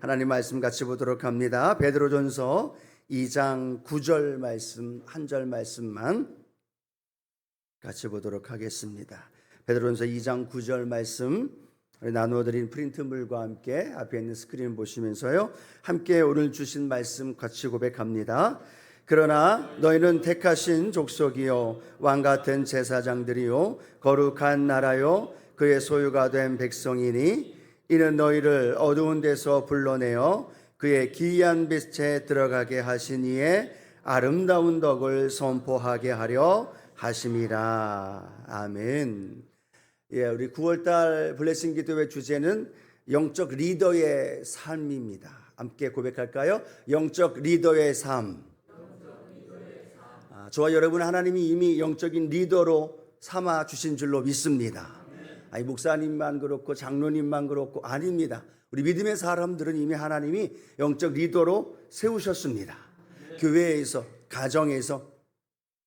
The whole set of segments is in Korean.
하나님 말씀 같이 보도록 합니다. 베드로전서 2장 9절 말씀 한 절 말씀만 같이 보도록 하겠습니다. 베드로전서 2장 9절 말씀 나누어 드린 프린트물과 함께 앞에 있는 스크린 보시면서요. 함께 오늘 주신 말씀 같이 고백합니다. 그러나 너희는 택하신 족속이요 왕 같은 제사장들이요 거룩한 나라요 그의 소유가 된 백성이니 이는 너희를 어두운 데서 불러내어 그의 기이한 빛에 들어가게 하신 이의 아름다운 덕을 선포하게 하려 하심이라. 아멘. 예, 우리 9월달 블레싱 기도회 주제는 영적 리더의 삶입니다. 함께 고백할까요? 영적 리더의 삶. 아, 저와 여러분 하나님이 이미 영적인 리더로 삼아 주신 줄로 믿습니다. 아니 목사님만 그렇고 장로님만 그렇고 아닙니다. 우리 믿음의 사람들은 이미 하나님이 영적 리더로 세우셨습니다. 교회에서 가정에서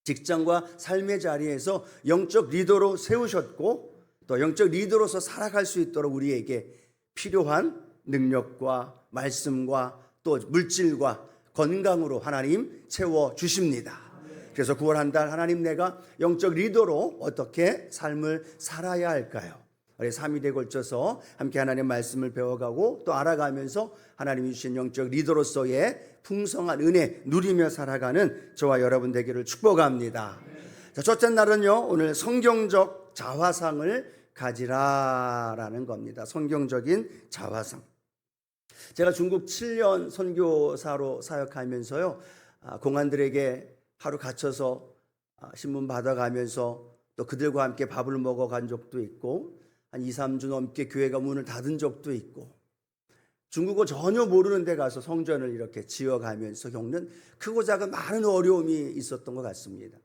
직장과 삶의 자리에서 영적 리더로 세우셨고 또 영적 리더로서 살아갈 수 있도록 우리에게 필요한 능력과 말씀과 또 물질과 건강으로 하나님 채워 주십니다. 그래서 9월 한 달 하나님 내가 영적 리더로 어떻게 삶을 살아야 할까요? 우리 3일에 걸쳐서 함께 하나님 말씀을 배워가고 또 알아가면서 하나님이 주신 영적 리더로서의 풍성한 은혜 누리며 살아가는 저와 여러분 되기를 축복합니다. 자, 첫째 날은요, 오늘 성경적 자화상을 가지라라는 겁니다. 성경적인 자화상. 제가 중국 7년 선교사로 사역하면서요, 아, 공안들에게 하루 갇혀서 아, 신문 받아가면서 또 그들과 함께 밥을 먹어간 적도 있고, 한 2, 3주 넘게 교회가 문을 닫은 적도 있고, 중국어 전혀 모르는 데 가서 성전을 이렇게 지어가면서 겪는 크고 작은 많은 어려움이 있었던 것 같습니다.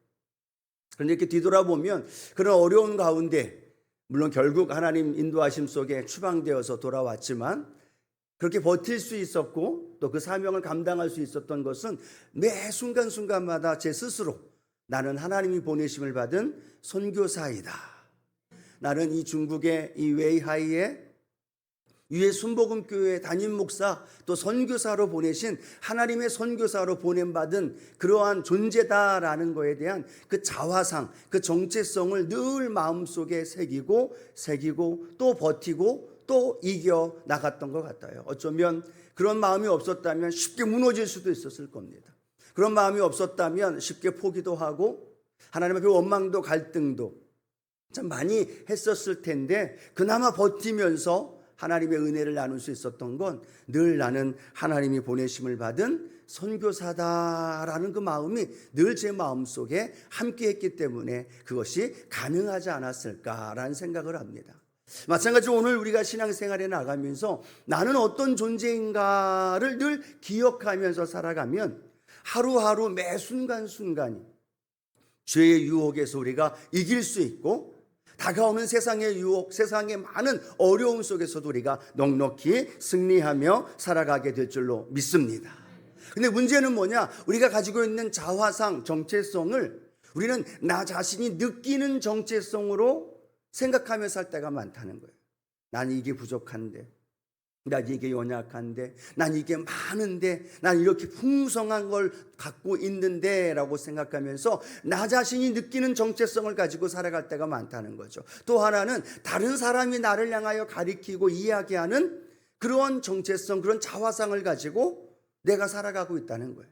그런데 이렇게 뒤돌아보면 그런 어려운 가운데 물론 결국 하나님 인도하심 속에 추방되어서 돌아왔지만 그렇게 버틸 수 있었고 또 그 사명을 감당할 수 있었던 것은 매 순간순간마다 제 스스로 나는 하나님이 보내심을 받은 선교사이다. 나는 이 중국의 이 웨이하이에 유해 순복음교회 담임 목사 또 선교사로 보내신 하나님의 선교사로 보냄받은 그러한 존재다라는 것에 대한 그 자화상 그 정체성을 늘 마음속에 새기고 새기고 또 버티고 또 이겨 나갔던 것 같아요. 어쩌면 그런 마음이 없었다면 쉽게 무너질 수도 있었을 겁니다. 그런 마음이 없었다면 쉽게 포기도 하고 하나님 앞에 원망도 갈등도 참 많이 했었을 텐데 그나마 버티면서 하나님의 은혜를 나눌 수 있었던 건 늘 나는 하나님이 보내심을 받은 선교사다라는 그 마음이 늘 제 마음속에 함께 했기 때문에 그것이 가능하지 않았을까라는 생각을 합니다. 마찬가지로 오늘 우리가 신앙생활에 나가면서 나는 어떤 존재인가를 늘 기억하면서 살아가면 하루하루 매 순간순간이 죄의 유혹에서 우리가 이길 수 있고 다가오는 세상의 유혹, 세상의 많은 어려움 속에서도 우리가 넉넉히 승리하며 살아가게 될 줄로 믿습니다. 근데 문제는 뭐냐? 우리가 가지고 있는 자화상, 정체성을 우리는 나 자신이 느끼는 정체성으로 생각하며 살 때가 많다는 거예요. 난 이게 부족한데, 난 이게 연약한데, 난 이게 많은데, 난 이렇게 풍성한 걸 갖고 있는데, 라고 생각하면서 나 자신이 느끼는 정체성을 가지고 살아갈 때가 많다는 거죠. 또 하나는 다른 사람이 나를 향하여 가리키고 이야기하는 그런 정체성, 그런 자화상을 가지고 내가 살아가고 있다는 거예요.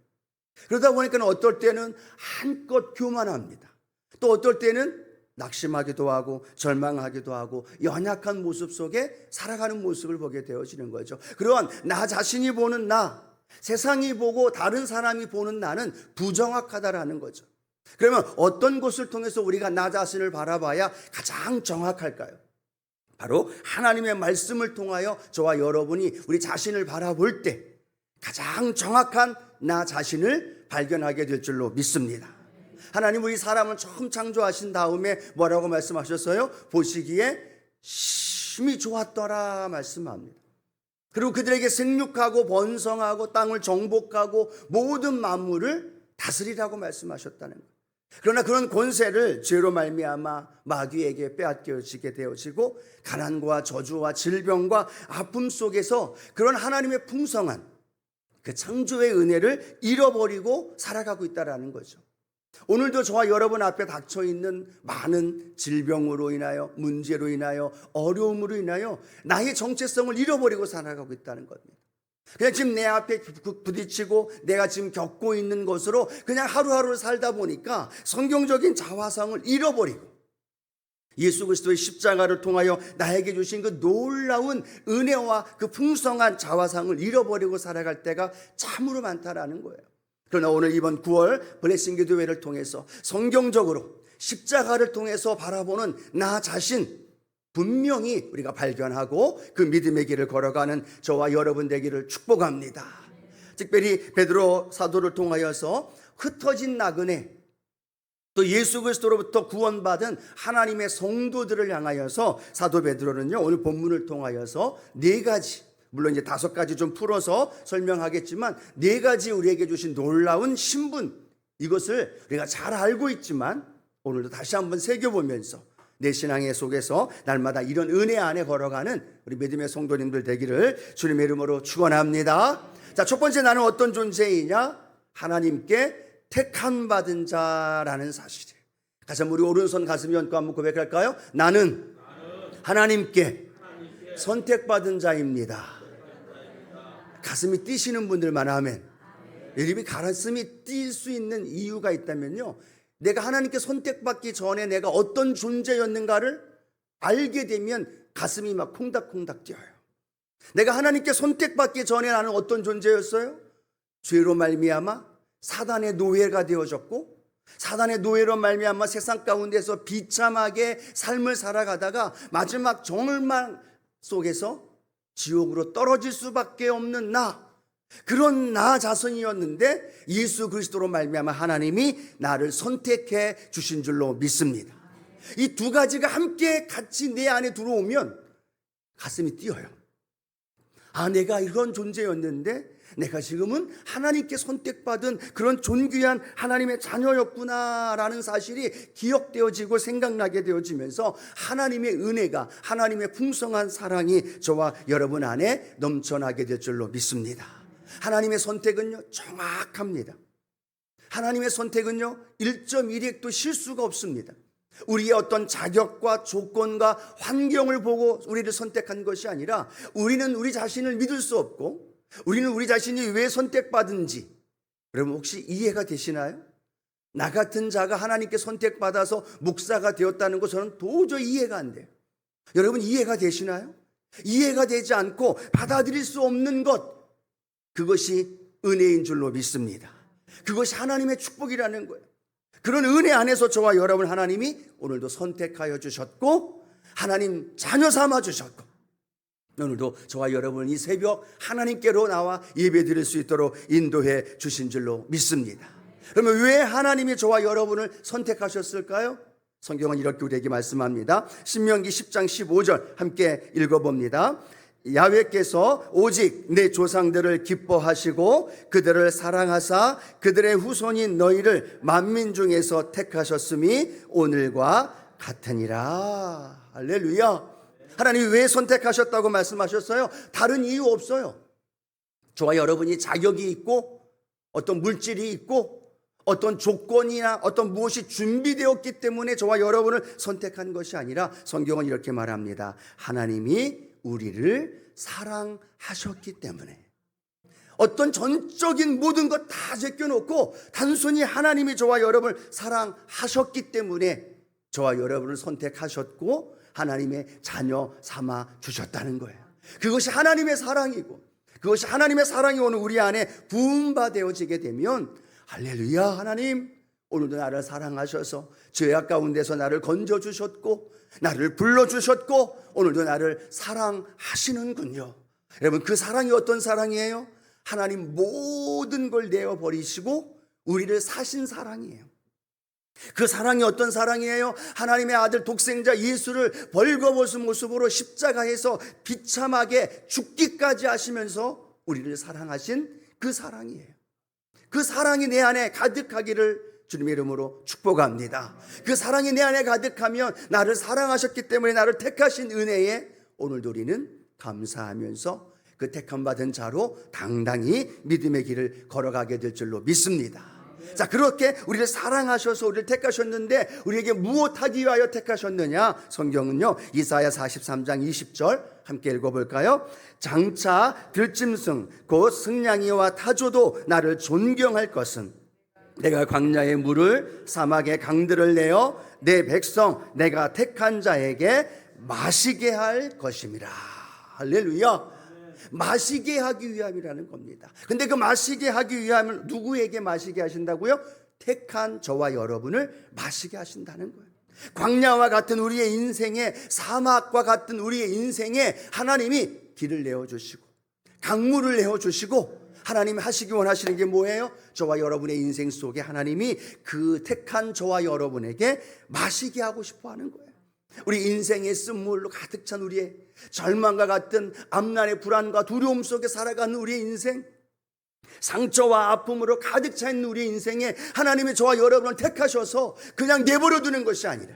그러다 보니까 어떨 때는 한껏 교만합니다. 또 어떨 때는 낙심하기도 하고 절망하기도 하고 연약한 모습 속에 살아가는 모습을 보게 되어지는 거죠. 그러한 나 자신이 보는 나, 세상이 보고 다른 사람이 보는 나는 부정확하다라는 거죠. 그러면 어떤 것을 통해서 우리가 나 자신을 바라봐야 가장 정확할까요? 바로 하나님의 말씀을 통하여 저와 여러분이 우리 자신을 바라볼 때 가장 정확한 나 자신을 발견하게 될 줄로 믿습니다. 하나님 우리 사람을 처음 창조하신 다음에 뭐라고 말씀하셨어요? 보시기에 심히 좋았더라 말씀합니다. 그리고 그들에게 생육하고 번성하고 땅을 정복하고 모든 만물을 다스리라고 말씀하셨다는 거예요. 그러나 그런 권세를 죄로 말미암아 마귀에게 빼앗겨지게 되어지고 가난과 저주와 질병과 아픔 속에서 그런 하나님의 풍성한 그 창조의 은혜를 잃어버리고 살아가고 있다라는 거죠. 오늘도 저와 여러분 앞에 닥쳐 있는 많은 질병으로 인하여 문제로 인하여 어려움으로 인하여 나의 정체성을 잃어버리고 살아가고 있다는 겁니다. 그냥 지금 내 앞에 부- 부딪히고 내가 지금 겪고 있는 것으로 그냥 하루하루를 살다 보니까 성경적인 자화상을 잃어버리고 예수 그리스도의 십자가를 통하여 나에게 주신 그 놀라운 은혜와 그 풍성한 자화상을 잃어버리고 살아갈 때가 참으로 많다라는 거예요. 그러나 오늘 이번 9월 블레싱 기도회를 통해서 성경적으로 십자가를 통해서 바라보는 나 자신 분명히 우리가 발견하고 그 믿음의 길을 걸어가는 저와 여러분 되기를 축복합니다. 특별히 베드로 사도를 통하여서 흩어진 나그네 또 예수 그리스도로부터 구원받은 하나님의 성도들을 향하여서 사도 베드로는요 오늘 본문을 통하여서 네 가지 물론 이제 다섯 가지 좀 풀어서 설명하겠지만 네 가지 우리에게 주신 놀라운 신분 이것을 우리가 잘 알고 있지만 오늘도 다시 한번 새겨보면서 내 신앙의 속에서 날마다 이런 은혜 안에 걸어가는 우리 믿음의 성도님들 되기를 주님의 이름으로 축원합니다. 자, 첫 번째 나는 어떤 존재이냐? 하나님께 택한 받은 자라는 사실이에요. 가서 우리 오른손 가슴 연고 한번 고백할까요? 나는 하나님께 선택받은 자입니다. 가슴이 뛰시는 분들만 하면 여러분이 가슴이 뛸 수 있는 이유가 있다면요. 내가 하나님께 선택받기 전에 내가 어떤 존재였는가를 알게 되면 가슴이 막 콩닥콩닥 뛰어요. 내가 하나님께 선택받기 전에 나는 어떤 존재였어요? 죄로 말미암아 사단의 노예가 되어졌고 사단의 노예로 말미암아 세상 가운데서 비참하게 삶을 살아가다가 마지막 정을망 속에서 지옥으로 떨어질 수밖에 없는 나 그런 나 자신이었는데 예수 그리스도로 말미암아 하나님이 나를 선택해 주신 줄로 믿습니다. 이 두 가지가 함께 같이 내 안에 들어오면 가슴이 뛰어요. 아, 내가 이런 존재였는데 내가 지금은 하나님께 선택받은 그런 존귀한 하나님의 자녀였구나라는 사실이 기억되어지고 생각나게 되어지면서 하나님의 은혜가 하나님의 풍성한 사랑이 저와 여러분 안에 넘쳐나게 될 줄로 믿습니다. 하나님의 선택은요, 정확합니다. 하나님의 선택은요, 1.1핵도 실수가 없습니다. 우리의 어떤 자격과 조건과 환경을 보고 우리를 선택한 것이 아니라 우리는 우리 자신을 믿을 수 없고 우리는 우리 자신이 왜 선택받은지 여러분 혹시 이해가 되시나요? 나 같은 자가 하나님께 선택받아서 목사가 되었다는 것 저는 도저히 이해가 안 돼요. 여러분 이해가 되시나요? 이해가 되지 않고 받아들일 수 없는 것 그것이 은혜인 줄로 믿습니다. 그것이 하나님의 축복이라는 거예요. 그런 은혜 안에서 저와 여러분 하나님이 오늘도 선택하여 주셨고 하나님 자녀 삼아 주셨고 오늘도 저와 여러분 이 새벽 하나님께로 나와 예배 드릴 수 있도록 인도해 주신 줄로 믿습니다. 그러면 왜 하나님이 저와 여러분을 선택하셨을까요? 성경은 이렇게 우리에게 말씀합니다. 신명기 10장 15절 함께 읽어봅니다. 야훼께서 오직 내 조상들을 기뻐하시고 그들을 사랑하사 그들의 후손인 너희를 만민 중에서 택하셨음이 오늘과 같으니라. 할렐루야. 하나님이 왜 선택하셨다고 말씀하셨어요? 다른 이유 없어요. 저와 여러분이 자격이 있고 어떤 물질이 있고 어떤 조건이나 어떤 무엇이 준비되었기 때문에 저와 여러분을 선택한 것이 아니라 성경은 이렇게 말합니다. 하나님이 우리를 사랑하셨기 때문에 어떤 전적인 모든 것 다 제껴놓고 단순히 하나님이 저와 여러분을 사랑하셨기 때문에 저와 여러분을 선택하셨고 하나님의 자녀 삼아 주셨다는 거예요. 그것이 하나님의 사랑이고 그것이 하나님의 사랑이 오늘 우리 안에 부음바되어지게 되면 할렐루야 하나님 오늘도 나를 사랑하셔서 죄악 가운데서 나를 건져 주셨고 나를 불러 주셨고 오늘도 나를 사랑하시는군요. 여러분 그 사랑이 어떤 사랑이에요? 하나님 모든 걸 내어 버리시고 우리를 사신 사랑이에요. 그 사랑이 어떤 사랑이에요? 하나님의 아들 독생자 예수를 벌거벗은 모습으로 십자가에서 비참하게 죽기까지 하시면서 우리를 사랑하신 그 사랑이에요. 그 사랑이 내 안에 가득하기를 주님의 이름으로 축복합니다. 그 사랑이 내 안에 가득하면 나를 사랑하셨기 때문에 나를 택하신 은혜에 오늘도 우리는 감사하면서 그 택함 받은 자로 당당히 믿음의 길을 걸어가게 될 줄로 믿습니다. 자, 그렇게 우리를 사랑하셔서 우리를 택하셨는데 우리에게 무엇하기 위하여 택하셨느냐? 성경은요. 이사야 43장 20절 함께 읽어 볼까요? 장차 들짐승 곧 승냥이와 타조도 나를 존경할 것은 내가 광야의 물을 사막의 강들을 내어 내 백성 내가 택한 자에게 마시게 할 것임이라. 할렐루야. 마시게 하기 위함이라는 겁니다. 근데 그 마시게 하기 위함을 누구에게 마시게 하신다고요? 택한 저와 여러분을 마시게 하신다는 거예요. 광야와 같은 우리의 인생에 사막과 같은 우리의 인생에 하나님이 길을 내어 주시고 강물을 내어 주시고 하나님이 하시기 원하시는 게 뭐예요? 저와 여러분의 인생 속에 하나님이 그 택한 저와 여러분에게 마시게 하고 싶어 하는 거예요. 우리 인생의 쓴물로 가득 찬 우리의 절망과 같은 앞날의 불안과 두려움 속에 살아가는 우리의 인생, 상처와 아픔으로 가득 차 있는 우리의 인생에 하나님이 저와 여러분을 택하셔서 그냥 내버려 두는 것이 아니라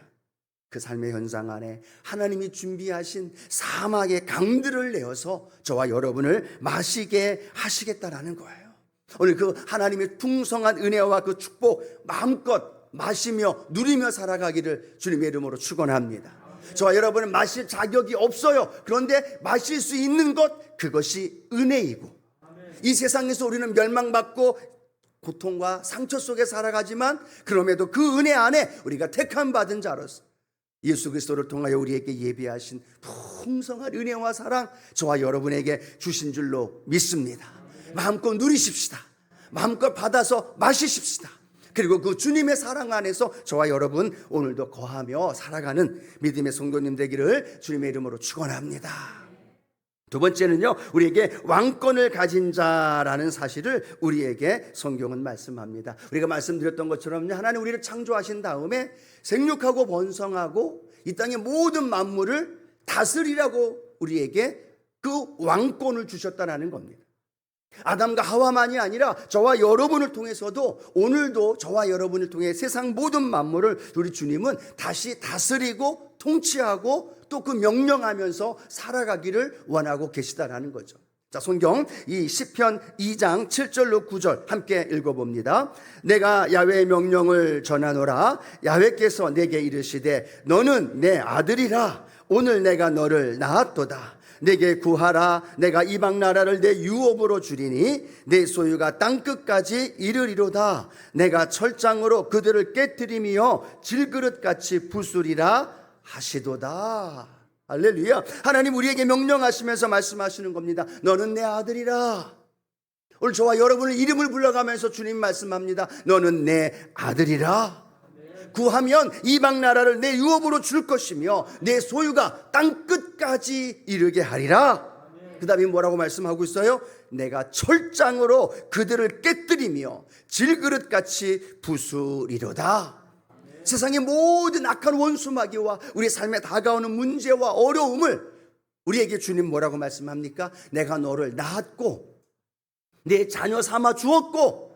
그 삶의 현상 안에 하나님이 준비하신 사막의 강들을 내어서 저와 여러분을 마시게 하시겠다라는 거예요. 오늘 그 하나님의 풍성한 은혜와 그 축복 마음껏 마시며 누리며 살아가기를 주님의 이름으로 축원합니다. 저와 여러분은 마실 자격이 없어요. 그런데 마실 수 있는 것 그것이 은혜이고 이 세상에서 우리는 멸망받고 고통과 상처 속에 살아가지만 그럼에도 그 은혜 안에 우리가 택함 받은 자로서 예수 그리스도를 통하여 우리에게 예비하신 풍성한 은혜와 사랑 저와 여러분에게 주신 줄로 믿습니다. 마음껏 누리십시다. 마음껏 받아서 마시십시다. 그리고 그 주님의 사랑 안에서 저와 여러분 오늘도 거하며 살아가는 믿음의 성도님 되기를 주님의 이름으로 축원합니다. 두 번째는요, 우리에게 왕권을 가진 자라는 사실을 우리에게 성경은 말씀합니다. 우리가 말씀드렸던 것처럼요, 하나님 우리를 창조하신 다음에 생육하고 번성하고 이 땅의 모든 만물을 다스리라고 우리에게 그 왕권을 주셨다라는 겁니다. 아담과 하와만이 아니라 저와 여러분을 통해서도 오늘도 저와 여러분을 통해 세상 모든 만물을 우리 주님은 다시 다스리고 통치하고 또 그 명령하면서 살아가기를 원하고 계시다라는 거죠. 자, 성경 이 시편 2장 7절로 9절 함께 읽어 봅니다. 내가 야훼의 명령을 전하노라 야훼께서 내게 이르시되 너는 내 아들이라 오늘 내가 너를 낳았도다. 내게 구하라. 내가 이방 나라를 내 유업으로 주리니 내 소유가 땅 끝까지 이르리로다. 내가 철장으로 그들을 깨뜨리며 질그릇같이 부수리라 하시도다. 할렐루야. 하나님 우리에게 명령하시면서 말씀하시는 겁니다. 너는 내 아들이라. 오늘 저와 여러분을 이름을 불러가면서 주님 말씀합니다. 너는 내 아들이라 구하면 이방 나라를 내 유업으로 줄 것이며 내 소유가 땅 끝까지 이르게 하리라. 그다음에 뭐라고 말씀하고 있어요? 내가 철장으로 그들을 깨뜨리며 질그릇같이 부수리로다. 세상의 모든 악한 원수마귀와 우리 삶에 다가오는 문제와 어려움을 우리에게 주님 뭐라고 말씀합니까? 내가 너를 낳았고 내 자녀 삼아 주었고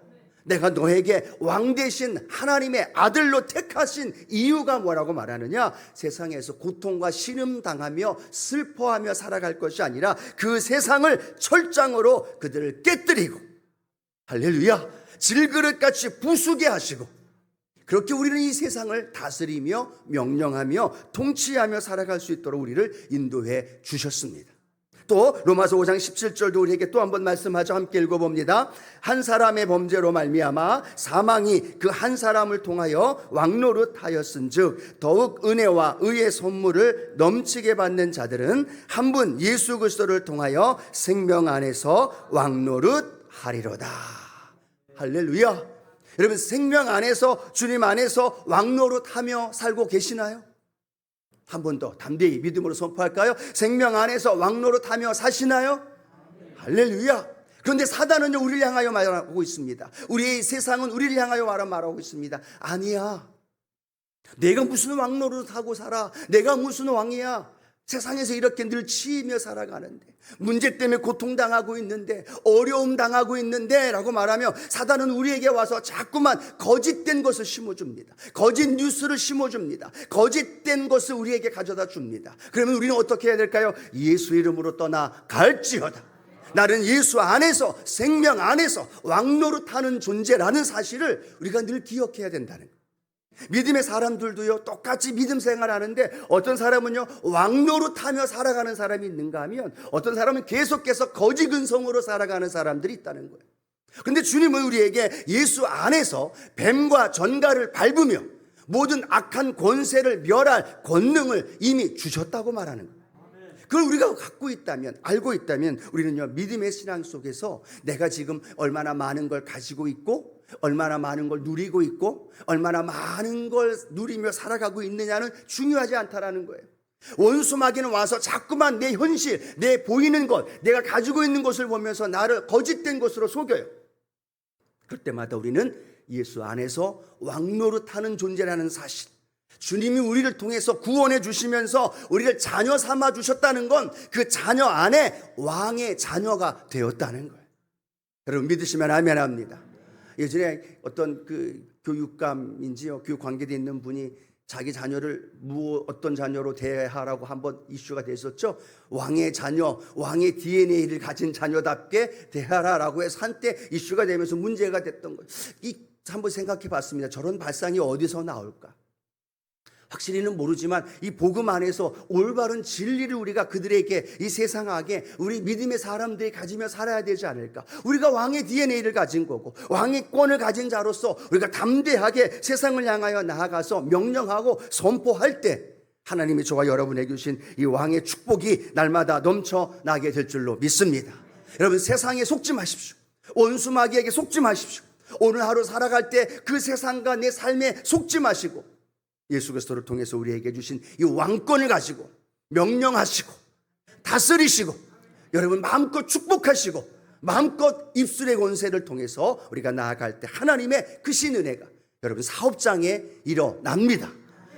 내가 너에게 왕 대신 하나님의 아들로 택하신 이유가 뭐라고 말하느냐? 세상에서 고통과 신음 당하며 슬퍼하며 살아갈 것이 아니라 그 세상을 철장으로 그들을 깨뜨리고 할렐루야 질그릇같이 부수게 하시고 그렇게 우리는 이 세상을 다스리며 명령하며 통치하며 살아갈 수 있도록 우리를 인도해 주셨습니다. 또 로마서 5장 17절도 우리에게 또 한번 말씀하죠. 함께 읽어봅니다. 한 사람의 범죄로 말미암아 사망이 그 한 사람을 통하여 왕노릇 하였은즉 더욱 은혜와 의의 선물을 넘치게 받는 자들은 한 분 예수 그리스도를 통하여 생명 안에서 왕노릇 하리로다. 할렐루야. 여러분 생명 안에서 주님 안에서 왕노릇 하며 살고 계시나요? 한 번 더 담대히 믿음으로 선포할까요? 생명 안에서 왕노릇 하며 사시나요? 할렐루야. 그런데 사단은요, 우리를 향하여 말하고 있습니다. 우리의 세상은 우리를 향하여 말하고 있습니다. 아니야. 내가 무슨 왕노릇 하고 살아? 내가 무슨 왕이야? 세상에서 이렇게 늘 치이며 살아가는데 문제 때문에 고통당하고 있는데 어려움 당하고 있는데 라고 말하며 사단은 우리에게 와서 자꾸만 거짓된 것을 심어줍니다. 거짓 뉴스를 심어줍니다. 거짓된 것을 우리에게 가져다 줍니다. 그러면 우리는 어떻게 해야 될까요? 예수 이름으로 떠나 갈지어다. 나는 예수 안에서 생명 안에서 왕노릇하는 존재라는 사실을 우리가 늘 기억해야 된다는 거예요. 믿음의 사람들도요 똑같이 믿음 생활하는데 어떤 사람은요 왕노릇하며 살아가는 사람이 있는가 하면 어떤 사람은 계속해서 거지 근성으로 살아가는 사람들이 있다는 거예요. 근데 주님은 우리에게 예수 안에서 뱀과 전갈을 밟으며 모든 악한 권세를 멸할 권능을 이미 주셨다고 말하는 거예요. 그걸 우리가 갖고 있다면, 알고 있다면, 우리는요, 믿음의 신앙 속에서 내가 지금 얼마나 많은 걸 가지고 있고, 얼마나 많은 걸 누리고 있고, 얼마나 많은 걸 누리며 살아가고 있느냐는 중요하지 않다라는 거예요. 원수 마귀는 와서 자꾸만 내 현실, 내 보이는 것, 내가 가지고 있는 것을 보면서 나를 거짓된 것으로 속여요. 그럴 때마다 우리는 예수 안에서 왕노릇하는 존재라는 사실, 주님이 우리를 통해서 구원해 주시면서 우리를 자녀 삼아 주셨다는 건 그 자녀 안에 왕의 자녀가 되었다는 거예요. 여러분 믿으시면 아멘 합니다. 예전에 어떤 그 교육감인지요, 교육 관계돼 있는 분이 자기 자녀를 무 어떤 자녀로 대하라고 한번 이슈가 됐었죠. 왕의 자녀, 왕의 DNA를 가진 자녀답게 대하라라고 해서 한때 이슈가 되면서 문제가 됐던 거예요. 이 한번 생각해 봤습니다. 저런 발상이 어디서 나올까? 확실히는 모르지만 이 복음 안에서 올바른 진리를 우리가 그들에게 이 세상하게 우리 믿음의 사람들이 가지며 살아야 되지 않을까? 우리가 왕의 DNA를 가진 거고 왕의 권을 가진 자로서 우리가 담대하게 세상을 향하여 나아가서 명령하고 선포할 때 하나님이 저와 여러분에게 주신 이 왕의 축복이 날마다 넘쳐나게 될 줄로 믿습니다. 여러분 세상에 속지 마십시오. 원수 마귀에게 속지 마십시오. 오늘 하루 살아갈 때 그 세상과 내 삶에 속지 마시고 예수 그리스도를 통해서 우리에게 주신 이 왕권을 가지고 명령하시고 다스리시고 여러분 마음껏 축복하시고 마음껏 입술의 권세를 통해서 우리가 나아갈 때 하나님의 크신 은혜가 여러분 사업장에 일어납니다.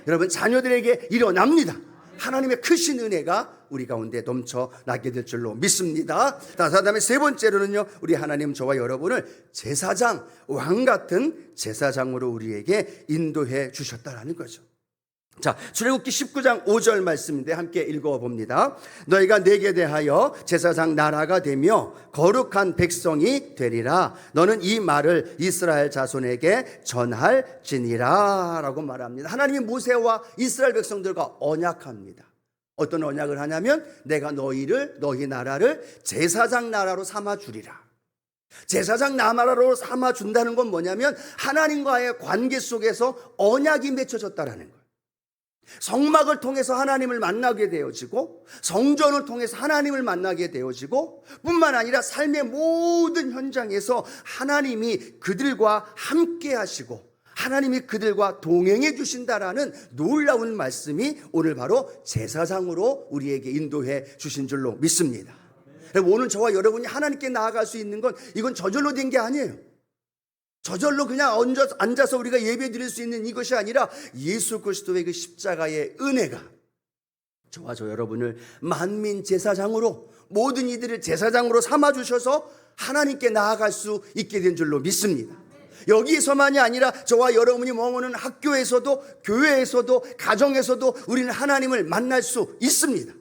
여러분 자녀들에게 일어납니다. 하나님의 크신 은혜가 우리 가운데 넘쳐나게 될 줄로 믿습니다. 자, 그다음에 세 번째로는요, 우리 하나님 저와 여러분을 제사장, 왕 같은 제사장으로 우리에게 인도해 주셨다라는 거죠. 자, 출애굽기 19장 5절 말씀인데 함께 읽어 봅니다. 너희가 내게 대하여 제사장 나라가 되며 거룩한 백성이 되리라. 너는 이 말을 이스라엘 자손에게 전할지니라라고 말합니다. 하나님이 모세와 이스라엘 백성들과 언약합니다. 어떤 언약을 하냐면 내가 너희를 너희 나라를 제사장 나라로 삼아 주리라. 제사장 나라로 삼아 준다는 건 뭐냐면 하나님과의 관계 속에서 언약이 맺혀졌다라는 거예요. 성막을 통해서 하나님을 만나게 되어지고 성전을 통해서 하나님을 만나게 되어지고 뿐만 아니라 삶의 모든 현장에서 하나님이 그들과 함께 하시고 하나님이 그들과 동행해 주신다라는 놀라운 말씀이 오늘 바로 제사장으로 우리에게 인도해 주신 줄로 믿습니다. 오늘 저와 여러분이 하나님께 나아갈 수 있는 건 이건 저절로 된 게 아니에요. 저절로 그냥 앉아서 우리가 예배 드릴 수 있는 이것이 아니라 예수 그리스도의 그 십자가의 은혜가 저와 저 여러분을 만민 제사장으로 모든 이들을 제사장으로 삼아 주셔서 하나님께 나아갈 수 있게 된 줄로 믿습니다. 여기서만이 아니라 저와 여러분이 머무는 학교에서도 교회에서도 가정에서도 우리는 하나님을 만날 수 있습니다.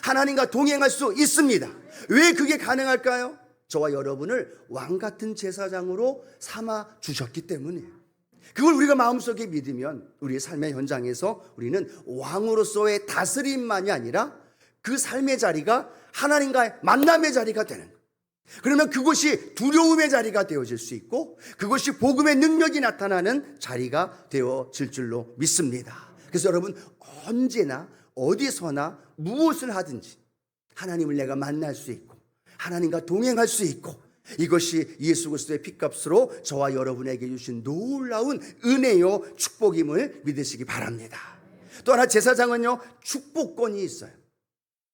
하나님과 동행할 수 있습니다. 왜 그게 가능할까요? 저와 여러분을 왕 같은 제사장으로 삼아 주셨기 때문이에요. 그걸 우리가 마음속에 믿으면 우리의 삶의 현장에서 우리는 왕으로서의 다스림만이 아니라 그 삶의 자리가 하나님과의 만남의 자리가 되는 거예요. 그러면 그것이 두려움의 자리가 되어질 수 있고 그것이 복음의 능력이 나타나는 자리가 되어질 줄로 믿습니다. 그래서 여러분 언제나 어디서나 무엇을 하든지 하나님을 내가 만날 수 있고 하나님과 동행할 수 있고 이것이 예수 그리스도의 피값으로 저와 여러분에게 주신 놀라운 은혜요 축복임을 믿으시기 바랍니다. 또 하나 제사장은요 축복권이 있어요.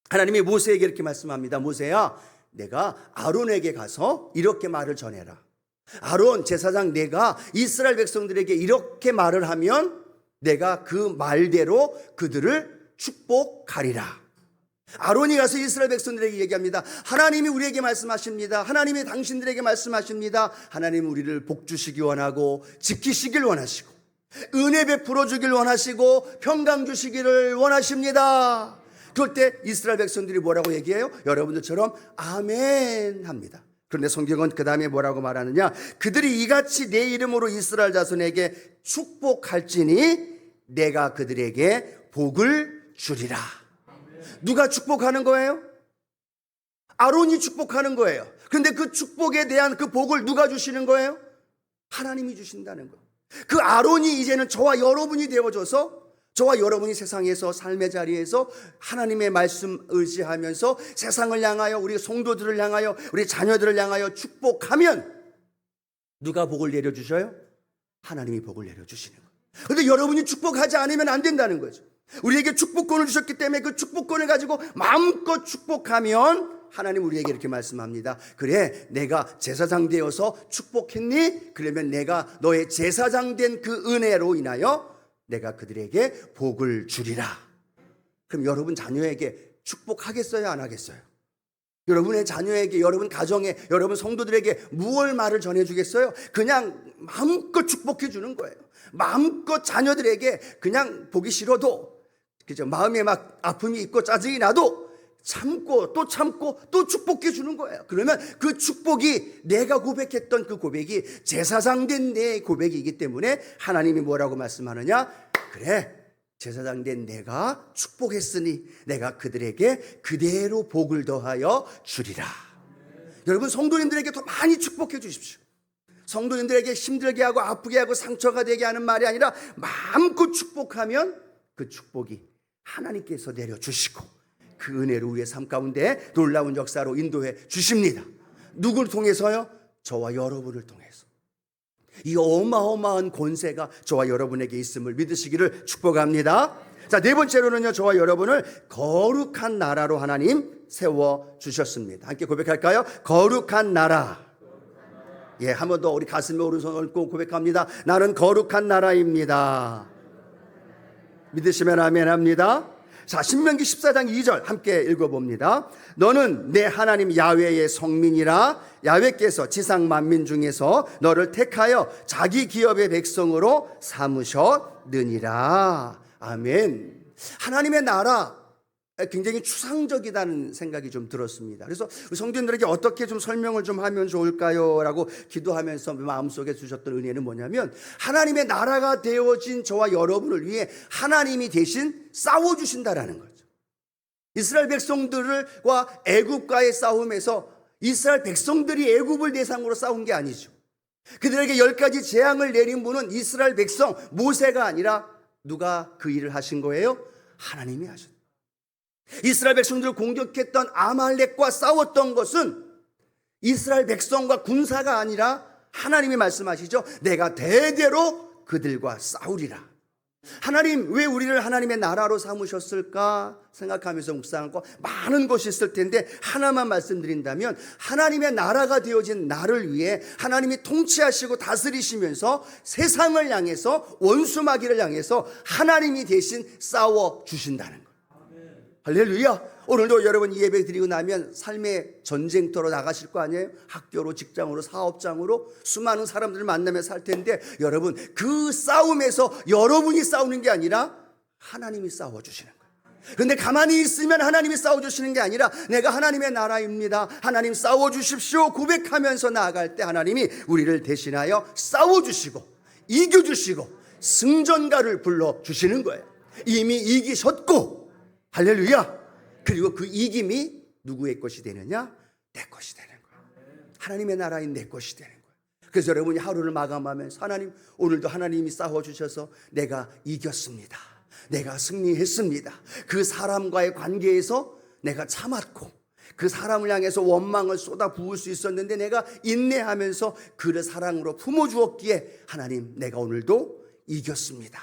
하나님이 모세에게 이렇게 말씀합니다. 모세야, 내가 아론에게 가서 이렇게 말을 전해라. 아론 제사장 내가 이스라엘 백성들에게 이렇게 말을 하면 내가 그 말대로 그들을 축복하리라. 아론이 가서 이스라엘 백성들에게 얘기합니다. 하나님이 우리에게 말씀하십니다. 하나님이 당신들에게 말씀하십니다. 하나님 우리를 복 주시기 원하고 지키시길 원하시고 은혜 베풀어 주길 원하시고 평강 주시기를 원하십니다. 그럴 때 이스라엘 백성들이 뭐라고 얘기해요? 여러분들처럼 아멘 합니다. 그런데 성경은 그 다음에 뭐라고 말하느냐? 그들이 이같이 내 이름으로 이스라엘 자손에게 축복할지니 내가 그들에게 복을 주리라. 누가 축복하는 거예요? 아론이 축복하는 거예요. 그런데 그 축복에 대한 그 복을 누가 주시는 거예요? 하나님이 주신다는 거예요. 그 아론이 이제는 저와 여러분이 되어줘서 저와 여러분이 세상에서 삶의 자리에서 하나님의 말씀 의지하면서 세상을 향하여 우리 성도들을 향하여 우리 자녀들을 향하여 축복하면 누가 복을 내려주셔요? 하나님이 복을 내려주시는 거예요. 그런데 여러분이 축복하지 않으면 안 된다는 거죠. 우리에게 축복권을 주셨기 때문에 그 축복권을 가지고 마음껏 축복하면 하나님 우리에게 이렇게 말씀합니다. 그래, 내가 제사장 되어서 축복했니? 그러면 내가 너의 제사장 된 그 은혜로 인하여 내가 그들에게 복을 주리라. 그럼 여러분 자녀에게 축복하겠어요? 안 하겠어요? 여러분의 자녀에게, 여러분 가정에, 여러분 성도들에게 무얼 말을 전해주겠어요? 그냥 마음껏 축복해 주는 거예요. 마음껏 자녀들에게 그냥 보기 싫어도, 그죠? 마음에 막 아픔이 있고 짜증이 나도 참고 또 참고 또 축복해 주는 거예요. 그러면 그 축복이 내가 고백했던 그 고백이 제사장 된 내 고백이기 때문에 하나님이 뭐라고 말씀하느냐? 그래. 제사장 된 내가 축복했으니 내가 그들에게 그대로 복을 더하여 주리라. 여러분 성도님들에게 더 많이 축복해 주십시오. 성도님들에게 힘들게 하고 아프게 하고 상처가 되게 하는 말이 아니라 마음껏 축복하면 그 축복이 하나님께서 내려 주시고 그 은혜로 우리의 삶 가운데 놀라운 역사로 인도해 주십니다. 누굴 통해서요? 저와 여러분을 통해서. 이 어마어마한 권세가 저와 여러분에게 있음을 믿으시기를 축복합니다. 자, 네 번째로는요, 저와 여러분을 거룩한 나라로 하나님 세워 주셨습니다. 함께 고백할까요? 거룩한 나라. 예, 한 번 더 우리 가슴에 오른손 얹고 고백합니다. 나는 거룩한 나라입니다. 믿으시면 아멘 합니다. 자, 신명기 14장 2절 함께 읽어봅니다. 너는 내 하나님 야외의 성민이라 야외께서 지상 만민 중에서 너를 택하여 자기 기업의 백성으로 삼으셨느니라. 아멘. 하나님의 나라 굉장히 추상적이다는 생각이 좀 들었습니다. 그래서 우리 성도님들에게 어떻게 좀 설명을 좀 하면 좋을까요? 라고 기도하면서 마음속에 주셨던 은혜는 뭐냐면 하나님의 나라가 되어진 저와 여러분을 위해 하나님이 대신 싸워주신다라는 거죠. 이스라엘 백성들과 애굽과의 싸움에서 이스라엘 백성들이 애굽을 대상으로 싸운 게 아니죠. 그들에게 열 가지 재앙을 내린 분은 이스라엘 백성 모세가 아니라 누가 그 일을 하신 거예요? 하나님이 하셨다. 이스라엘 백성들을 공격했던 아말렉과 싸웠던 것은 이스라엘 백성과 군사가 아니라 하나님이 말씀하시죠. 내가 대대로 그들과 싸우리라. 하나님 왜 우리를 하나님의 나라로 삼으셨을까 생각하면서 묵상하고 많은 것이 있을 텐데 하나만 말씀드린다면 하나님의 나라가 되어진 나를 위해 하나님이 통치하시고 다스리시면서 세상을 향해서 원수마귀를 향해서 하나님이 대신 싸워 주신다는 거예요. 할렐루야. 오늘도 여러분 예배 드리고 나면 삶의 전쟁터로 나가실 거 아니에요? 학교로, 직장으로, 사업장으로 수많은 사람들을 만나며 살 텐데 여러분 그 싸움에서 여러분이 싸우는 게 아니라 하나님이 싸워 주시는 거예요. 근데 가만히 있으면 하나님이 싸워 주시는 게 아니라 내가 하나님의 나라입니다. 하나님 싸워 주십시오. 고백하면서 나아갈 때 하나님이 우리를 대신하여 싸워 주시고 이겨 주시고 승전가를 불러 주시는 거예요. 이미 이기셨고 할렐루야. 그리고 그 이김이 누구의 것이 되느냐? 내 것이 되는 거야. 하나님의 나라인 내 것이 되는 거야. 그래서 여러분이 하루를 마감하면서 하나님 오늘도 하나님이 싸워 주셔서 내가 이겼습니다. 내가 승리했습니다. 그 사람과의 관계에서 내가 참았고 그 사람을 향해서 원망을 쏟아 부을 수 있었는데 내가 인내하면서 그를 사랑으로 품어 주었기에 하나님 내가 오늘도 이겼습니다.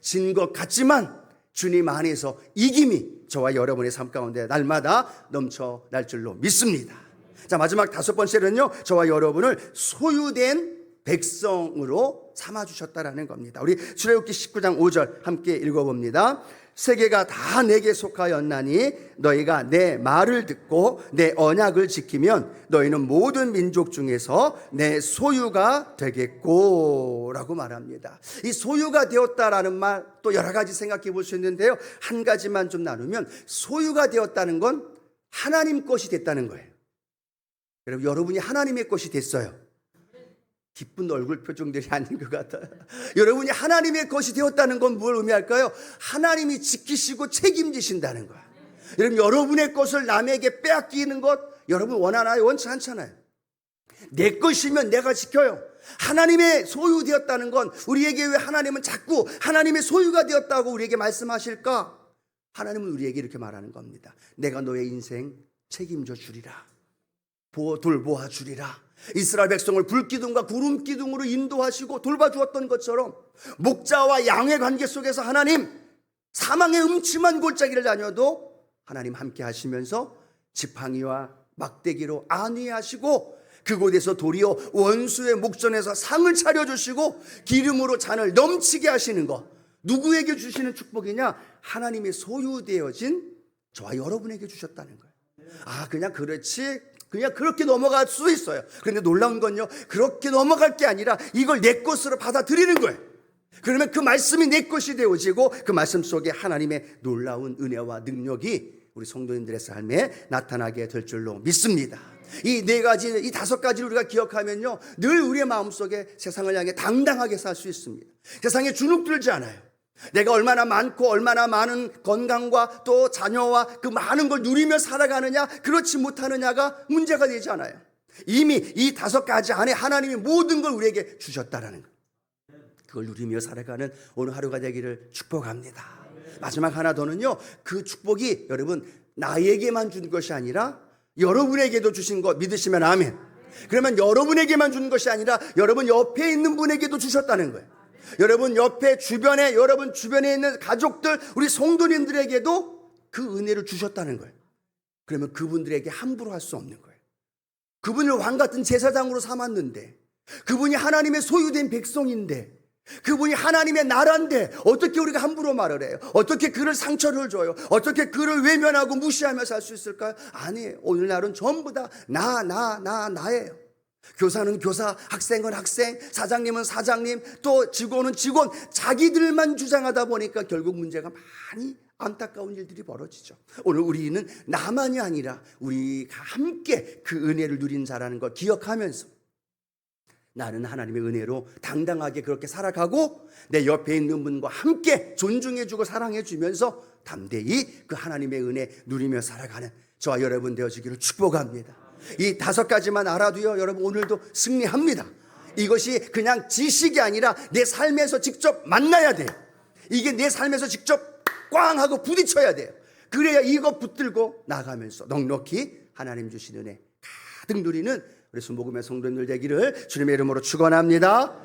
진 것 같지만 주님 안에서 이김이 저와 여러분의 삶 가운데 날마다 넘쳐날 줄로 믿습니다. 자, 마지막 다섯 번째는요, 저와 여러분을 소유된 백성으로 삼아주셨다라는 겁니다. 우리 출애굽기 19장 5절 함께 읽어봅니다. 세계가 다 내게 속하였나니 너희가 내 말을 듣고 내 언약을 지키면 너희는 모든 민족 중에서 내 소유가 되겠고라고 말합니다. 이 소유가 되었다라는 말 또 여러 가지 생각해 볼 수 있는데요. 한 가지만 좀 나누면 소유가 되었다는 건 하나님 것이 됐다는 거예요. 여러분 여러분이 하나님의 것이 됐어요. 기쁜 얼굴 표정들이 아닌 것 같아요. 여러분이 하나님의 것이 되었다는 건 뭘 의미할까요? 하나님이 지키시고 책임지신다는 거야. 여러분, 여러분의 것을 남에게 빼앗기는 것, 여러분 원하나요? 원치 않잖아요. 내 것이면 내가 지켜요. 하나님의 소유되었다는 건 우리에게 왜 하나님은 자꾸 하나님의 소유가 되었다고 우리에게 말씀하실까? 하나님은 우리에게 이렇게 말하는 겁니다. 내가 너의 인생 책임져 주리라. 돌보아 주리라. 이스라엘 백성을 불기둥과 구름 기둥으로 인도하시고 돌봐주었던 것처럼 목자와 양의 관계 속에서 하나님 사망의 음침한 골짜기를 다녀도 하나님 함께 하시면서 지팡이와 막대기로 안위하시고 그곳에서 도리어 원수의 목전에서 상을 차려주시고 기름으로 잔을 넘치게 하시는 것. 누구에게 주시는 축복이냐? 하나님의 소유되어진 저와 여러분에게 주셨다는 거예요. 아 그냥 그렇지 그냥 그렇게 넘어갈 수 있어요. 그런데 놀라운 건요. 그렇게 넘어갈 게 아니라 이걸 내 것으로 받아들이는 거예요. 그러면 그 말씀이 내 것이 되어지고 그 말씀 속에 하나님의 놀라운 은혜와 능력이 우리 성도님들의 삶에 나타나게 될 줄로 믿습니다. 이 네 가지, 이 다섯 가지를 우리가 기억하면요. 늘 우리의 마음속에 세상을 향해 당당하게 살 수 있습니다. 세상에 주눅 들지 않아요. 내가 얼마나 많고 얼마나 많은 건강과 또 자녀와 그 많은 걸 누리며 살아가느냐, 그렇지 못하느냐가 문제가 되지 않아요. 이미 이 다섯 가지 안에 하나님이 모든 걸 우리에게 주셨다라는 것. 그걸 누리며 살아가는 오늘 하루가 되기를 축복합니다. 마지막 하나 더는요, 그 축복이 여러분 나에게만 준 것이 아니라 여러분에게도 주신 것 믿으시면 아멘. 그러면 여러분에게만 준 것이 아니라 여러분 옆에 있는 분에게도 주셨다는 거예요. 여러분 옆에 주변에 여러분 주변에 있는 가족들 우리 성도님들에게도 그 은혜를 주셨다는 거예요. 그러면 그분들에게 함부로 할 수 없는 거예요. 그분을 왕 같은 제사장으로 삼았는데 그분이 하나님의 소유된 백성인데 그분이 하나님의 나라인데 어떻게 우리가 함부로 말을 해요? 어떻게 그를 상처를 줘요? 어떻게 그를 외면하고 무시하며 살 수 있을까요? 아니에요. 오늘날은 전부 다 나, 나, 나, 나예요. 교사는 교사, 학생은 학생, 사장님은 사장님, 또 직원은 직원, 자기들만 주장하다 보니까 결국 문제가 많이 안타까운 일들이 벌어지죠. 오늘 우리는 나만이 아니라 우리가 함께 그 은혜를 누린 자라는 걸 기억하면서 나는 하나님의 은혜로 당당하게 그렇게 살아가고 내 옆에 있는 분과 함께 존중해주고 사랑해주면서 담대히 그 하나님의 은혜 누리며 살아가는 저와 여러분 되어지기를 축복합니다. 이 다섯 가지만 알아도요, 여러분 오늘도 승리합니다. 이것이 그냥 지식이 아니라 내 삶에서 직접 만나야 돼요. 이게 내 삶에서 직접 꽝 하고 부딪혀야 돼요. 그래야 이거 붙들고 나가면서 넉넉히 하나님 주신 은혜 가득 누리는 우리 순복음의 성도님들 되기를 주님의 이름으로 축원합니다.